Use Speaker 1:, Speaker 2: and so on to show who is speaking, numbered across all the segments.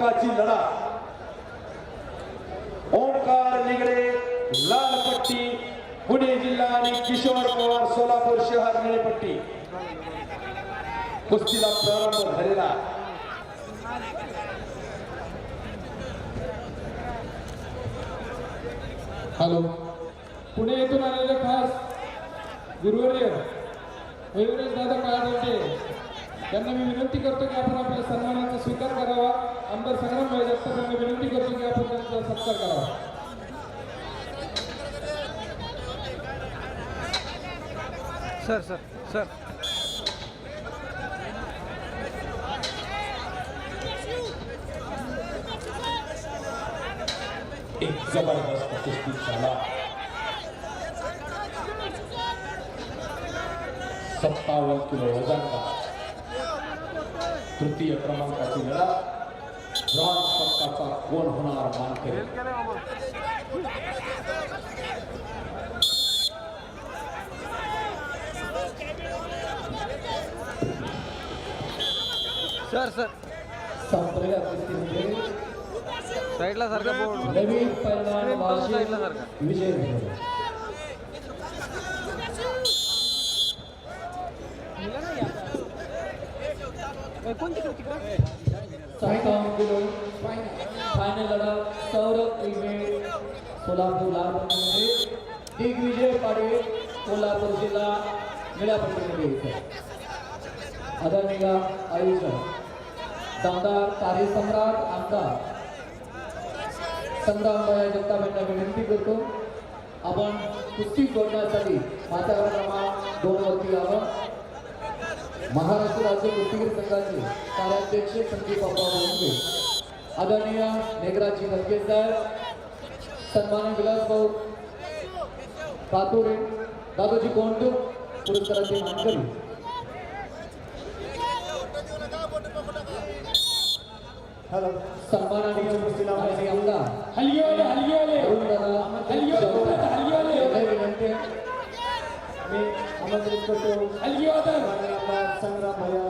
Speaker 1: हक्काची लढा. ओंकार निगडे लाल पट्टी पुणे जिल्हा आणि किशोर पवार सोलापूर शहर निळेपट्टी. कुस्तीला प्रारंभ झालेला.
Speaker 2: हॅलो. पुणे येथून आलेले खास गुरुवर्य मयुरेश दादा काळाचे त्यांना मी विनंती करतो की आपण आपल्या सन्मानाचा स्वीकार करावा. आमदार संग्राम भाई जगताप यांना विनंती करतो की आपण त्यांचा सत्कार करावा.
Speaker 3: Sir sir sir.
Speaker 1: एक जबरदस्त कुस्ती झाला. सत्तावन्न किलो वजनचा तृतीय क्रमांकाची लढा ब्रॉन्झ पदकाचा कोण होणार मानकरी?
Speaker 3: Sir sir. साईडला सारखा बोर्ड
Speaker 2: नवीन पैलवान वाशी
Speaker 3: साईडला सारखा.
Speaker 2: विजय मिळवला. सत्तावन्न किलो फायनल लढा सौरभ सोलापूर लाल दिग्विजय कोल्हापूर जिल्हा निळ्या आदरणीय आयोजक दामदार कार्यसम्राट आमदार संग्रामबाई जगताप यांना विनंती करतो आपण कुस्ती जोडण्यासाठी माझ्या क्रमांक दोन वरती यावं. महाराष्ट्र राज्य कुस्तीगीर संघाचे कार्याध्यक्ष संदीप बाबा बोंगे आदरणीय मेघराजी नलके साहेब सन्मान्य विलास भाऊ पातोरे दादोजी कोंड पुरस्काराचे मानकरी.
Speaker 4: हॅलो.
Speaker 2: सन्माननीय माजी आमदार. दादा
Speaker 4: हलगीवाले हलगीवाले
Speaker 2: यांना विनंती.
Speaker 4: मी आमंत्रित करतो.
Speaker 2: हलगीवादन.
Speaker 4: आमदार संग्राम भैया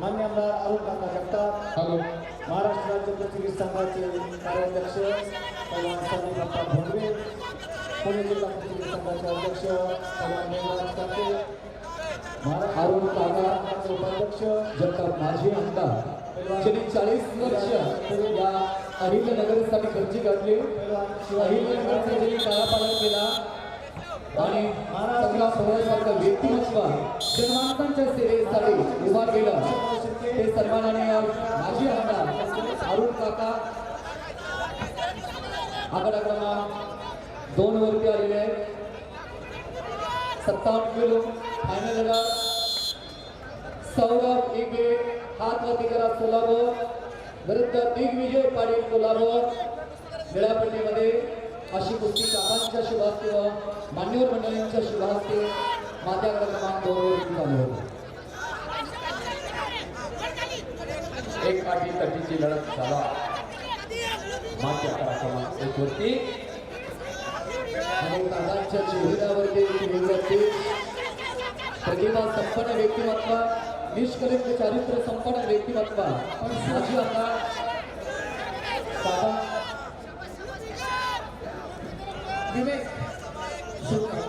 Speaker 4: मान्य आमदार अरुण काका जगताप
Speaker 2: हॅलो.
Speaker 4: महाराष्ट्र राज्य कुस्तीगीर संघाचे कार्याध्यक्ष बाप्पा भोंगरे पुणे जिल्हा कुस्तीगीर संघाचे अध्यक्ष मेघराज काके
Speaker 2: अरुण काका.
Speaker 4: उपाध्यक्ष
Speaker 2: जगताप माजी आमदार. त्यांनी चाळीस वर्ष या अहिल्यानगरसाठी खर्ची घातली अहिल्यानगरचा ज्यांनी काळापालट केला आणि संग्राम व्यक्तिमत्व जनमानसांच्या सेवेसाठी उभा केलं. ते सन्मानाने माजी आमदार अरुण काका आकडा क्रमांक दोन वरती आलेले आहेत. सत्तावन्न किलो फायनल सौरभ इगे हात वरती करा सोलापूर. विरुद्ध दिग्विजय पाटील सोलापूर वेळापट्टीमध्ये अशी कुस्ती काकांच्या शुभास्ते व मान्यवर मंडळींच्या शुभास्ते माझ्या क्रमांक दोन चालू होते.
Speaker 1: एक आठी तटीची लढत झाला. माझ्या अकरा क्रमांक एक वरती.
Speaker 2: आणि काकांच्या चेहऱ्यावरती एक प्रतिभा संपन्न व्यक्तिमत्व निष्कलित चारित्र्य संपन्न व्यक्तिमत्व. पण माझी आता काका विवेक सुरू करा.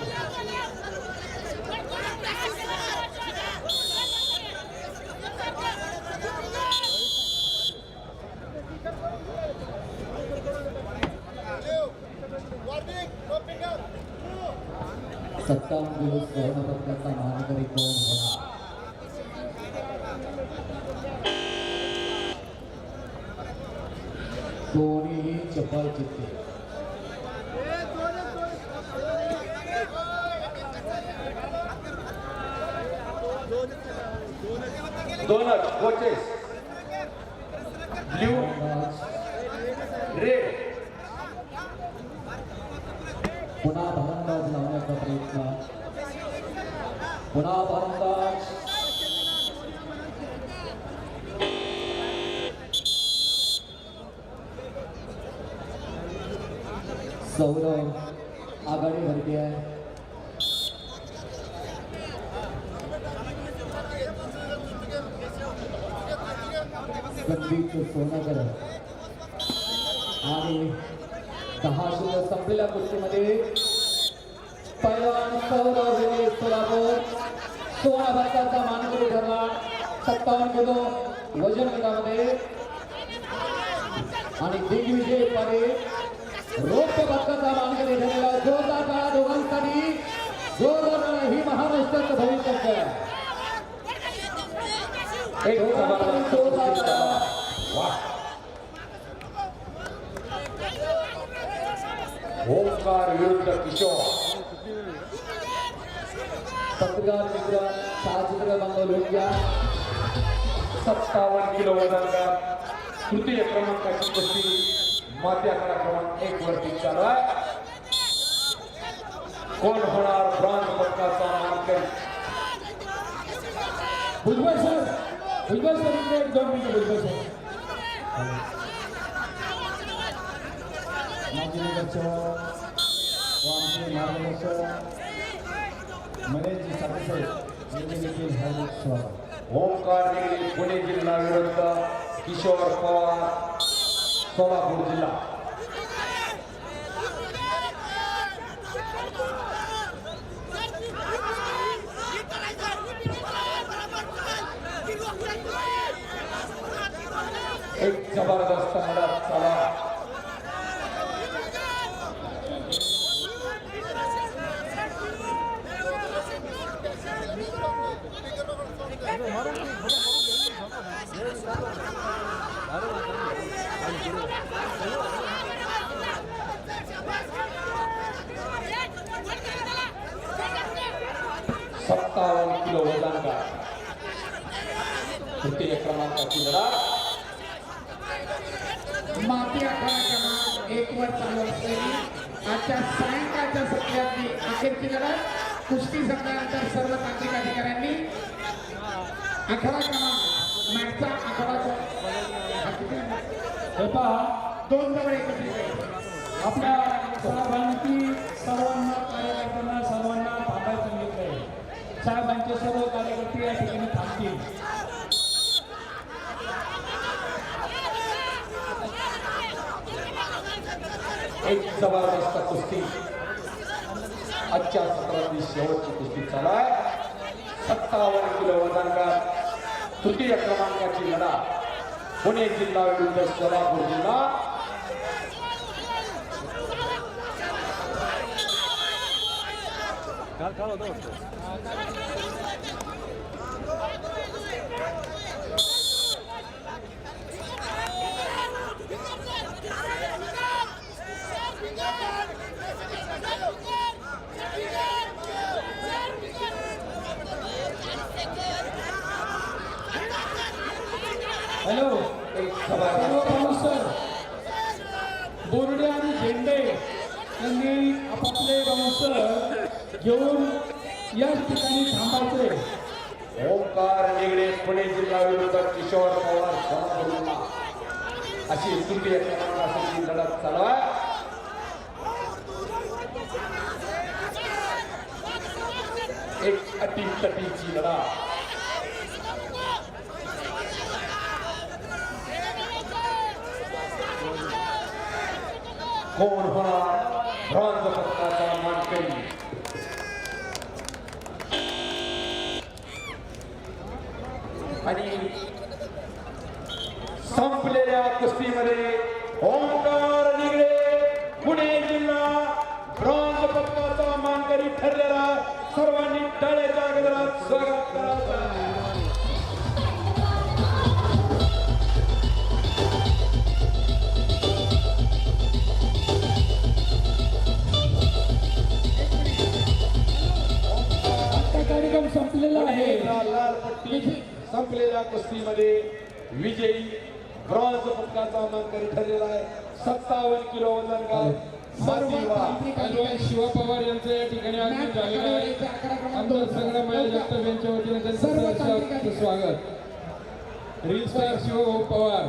Speaker 2: सत्तावन्न किलो स्वर्ण पदकाचा मानकरी कोण होणार दोन्हीही चपळ चित्ते
Speaker 1: दोनच कोचेस
Speaker 2: सौरव आघाडी भरती आहे संदीप अभिजित सोनकर आणि दहा शून्य संपलेल्या कुस्तीमध्ये पैलवान सौरव हिरे सोलापूर सोळा भारताचा मानकरी ठरला सत्तावन्न किलो वजन गटामध्ये. आणि दिग्विजय पारे रौप्य
Speaker 1: ओंकार विरुद्ध किशोर
Speaker 2: पत्रकार मित्र छायाचित्र बांधव लोक घ्या
Speaker 1: सत्तावन्न किलो वजनकार तृतीय क्रमांकाची कुस्ती माती आकडा क्रमांक एक वरती चालू आहे कोण होणार ब्रॉन्झ पदकाचा मानकरी?
Speaker 4: भुजबळ सर! भुजबळ सर इकडे एक दोन मिनिटं भुजबळ सर माजी नगरचे व आमचे मार्गदर्शक मनेशजी साहेब यांचे देखील हार्दिक स्वागत
Speaker 1: ओंकार निगडी पुणे जिल्हा विरुद्ध किशोर पवार सोलापूर जिल्हा एक जबरदस्त लढत चला सत्तावन्न किलो वजनकार तृतीय क्रमांकाची लढा
Speaker 5: माती आखाडा क्रमांक एक वर चालू असलेली आजच्या सायंकाळच्या सत्रातली अखेरची लढत. कुस्ती संपल्यानंतर सर्व तांत्रिक अधिकाऱ्यांनी आखाडा क्रमांक मॅचचा आखाडाचा दोन जवळ एकत्रित
Speaker 4: आपल्या साहेबांनी सर्वांना कार्यकर्त्यांना सर्वांना थांबायला सांगितलं आहे. साहेबांचे सर्व कार्यकर्ते या ठिकाणी थांबतील.
Speaker 1: एक जबरदस्त कुस्ती. आजच्या सत्रातली शेवटची कुस्ती चालू आहे. सत्तावन्न किलो वजनकार तृतीय क्रमांकाची लढा. पुणे जिल्हा विरुद्ध सोलापूर जिल्हा.
Speaker 3: काल काल होतं
Speaker 4: हॅलो. सर्व प्रमुख सर बोर्डे आणि झेंडे यांनी आपापले बाउन्सर घेऊन याच ठिकाणी थांबायचे.
Speaker 1: ओंकार निगडे पुणे जिल्हा विरुद्ध किशोर पवार सोलापूर अशी तृतीय क्रमांकाची लढत चालू आहे एक अटी तटीची लढा. कोण होणार? ब्रॉन्झ पदकाचा मानकरी. आणि संपलेल्या कुस्तीमध्ये ओंकार निगडे पुणे जिल्हा ब्रॉन्झ पदकाचा मानकरी ठरलेला सर्वांनी टाळ्याच्या गजरात स्वागत करायचा
Speaker 4: कार्यक्रम संपलेला आहे.
Speaker 1: लाल पट्टी संपलेल्या कुस्तीमध्ये विजयी ब्रॉन्झ पदकाचा मानकरी ठरलेला आहे. सत्तावन्न किलो.
Speaker 5: तांत्रिक अधिकारी
Speaker 4: शिवा पवार यांचं या ठिकाणी आगमन झालेलं आहे. आमदार संग्राम. जगताप यांच्या वतीने त्यांचं
Speaker 5: अधिकारी.
Speaker 4: स्वागत. Reel star Shivbhau Pawar.